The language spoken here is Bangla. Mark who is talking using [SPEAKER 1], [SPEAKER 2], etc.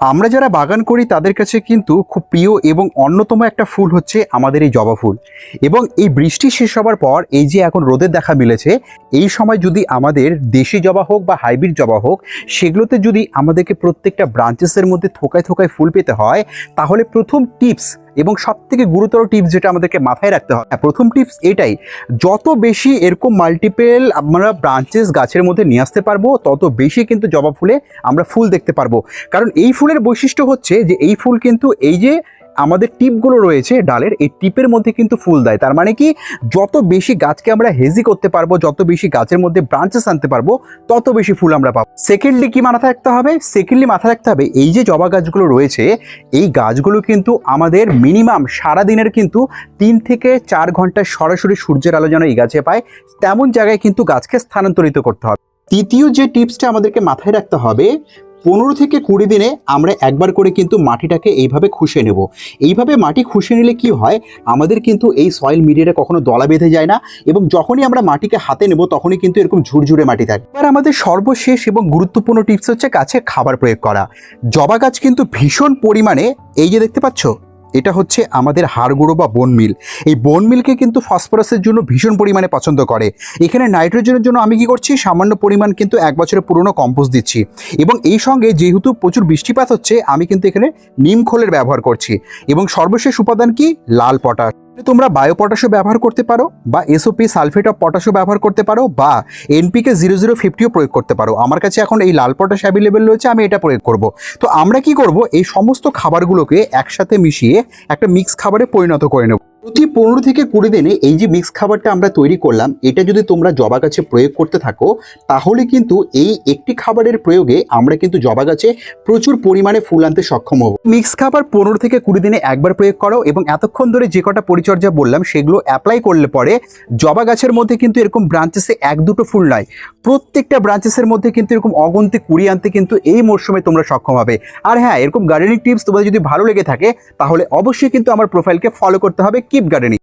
[SPEAKER 1] আমরা যারা বাগান করি, তাদের কাছে কিন্তু খুব প্রিয় এবং অন্যতম একটা ফুল হচ্ছে আমাদের এই জবা ফুল। এবং এই বৃষ্টি শেষ হবার পর, এই যে এখন রোদের দেখা মিলেছে, এই সময় যদি আমাদের দেশি জবা হোক বা হাইব্রিড জবা হোক, সেগুলোতে যদি আমাদেরকে প্রত্যেকটা ব্রাঞ্চেসের মধ্যে থোকায় থোকায় ফুল পেতে হয়, তাহলে প্রথম টিপস এবং সব থেকে গুরুতর টিপস যেটা আমাদেরকে মাথায় রাখতে হয় হ্যাঁ, প্রথম টিপস এটাই যত বেশি এরকম মাল্টিপেল আমরা ব্রাঞ্চেস গাছের মধ্যে নিয়ে আসতে পারব তত বেশি কিন্তু জবা ফুলে আমরা ফুল দেখতে পারব। কারণ এই ফুলের বৈশিষ্ট্য হচ্ছে যে এই ফুল কিন্তু এই যে আমাদের টিপগুলো রয়েছে ডালের, এই টিপের মধ্যে কিন্তু ফুল দেয়। তার মানে কি? যত বেশি গাছকে আমরা হেজি করতে পারব, যত বেশি গাছের মধ্যে ব্রাঞ্চেস আনতে পারব, তত বেশি ফুল আমরা পাবো। সেকেন্ডলি কি মাথায় রাখতে হবে? সেকেন্ডলি মাথায় রাখতে হবে, এই যে জবা গাছগুলো রয়েছে, এই গাছগুলো কিন্তু আমাদের মিনিমাম সারা দিনের কিন্তু তিন থেকে চার ঘণ্টা সরাসরি সূর্যের আলো যেন এই গাছে পায়, তেমন জায়গায় কিন্তু গাছকে স্থানান্তরিত করতে হবে। তৃতীয় যে টিপসটা আমাদেরকে মাথায় রাখতে হবে পনেরো থেকে কুড়ি দিনে আমরা একবার করে কিন্তু মাটিটাকে এইভাবে খুশে নেব। এইভাবে মাটি খুশে নিলে কি হয়? আমাদের কিন্তু এই সয়েল মিডিয়াটা কখনো দলা বেঁধে যায় না এবং যখনই আমরা মাটিকে হাতে নেব তখনই কিন্তু এরকম ঝুরঝুরে মাটি থাকে। এবার আমাদের সর্বশেষ এবং গুরুত্বপূর্ণ টিপস হচ্ছে কাছে খাবার প্রয়োগ করা। জবা গাছ কিন্তু ভীষণ পরিমাণে, এই যে দেখতে পাচ্ছ এটা হচ্ছে আমাদের হাড়গুঁড়ো বা বোন মিল এই বোন মিলকে কিন্তু ফসফরাসের জন্য ভীষণ পরিমাণে পছন্দ করে। এখানে নাইট্রোজেনের জন্য আমি কি করছি? সামান্য পরিমাণ কিন্তু এক বছরের পুরনো কম্পোজ দিচ্ছি। এবং এই সঙ্গে যেহেতু প্রচুর বৃষ্টিপাত হচ্ছে, আমি কিন্তু এখানে নিম খোলের ব্যবহার করছি। এবং সর্বশেষ উপাদান কি? লাল পটাশ। তোমরা বায়ো পটাশও ব্যবহার করতে পারো বা এসওপি সালফেট অফ পটাশও ব্যবহার করতে পারো বা এনপিকে জিরো জিরো ফিফটিও প্রয়োগ করতে পারো। আমার কাছে এখন এই লাল পটাশ অ্যাভেলেবেল রয়েছে, আমি এটা প্রয়োগ করব। তো আমরা কি করব? এই সমস্ত খাবারগুলোকে একসাথে মিশিয়ে একটা মিক্স খাবারে পরিণত করে নেব। প্রতি পনেরো থেকে কুড়ি দিনে এই যে মিক্স খাবারটা আমরা তৈরি করলাম, এটা যদি তোমরা জবা গাছে প্রয়োগ করতে থাকো, তাহলে কিন্তু এই একটি খাবারের প্রয়োগে আমরা কিন্তু জবা গাছে প্রচুর পরিমাণে ফুল আনতে সক্ষম হব। মিক্স খাবার পনেরো থেকে কুড়ি দিনে একবার প্রয়োগ করো এবং এতক্ষণ ধরে যে কটা পরিচর্যা বললাম, সেগুলো অ্যাপ্লাই করলে পরে জবা গাছের মধ্যে কিন্তু এরকম ব্রাঞ্চেসে এক দুটো ফুল নয়, প্রত্যেকটা ব্রাঞ্চেসের মধ্যে কিন্তু এরকম অগন্তি কুড়ি আনতে কিন্তু এই মরশুমে তোমরা সক্ষম হবে। আর হ্যাঁ এরকম গার্ডেনিং টিপস তোমাদের যদি ভালো লেগে থাকে, তাহলে অবশ্যই কিন্তু আমার প্রোফাইলকে ফলো করতে হবে। Keep gardening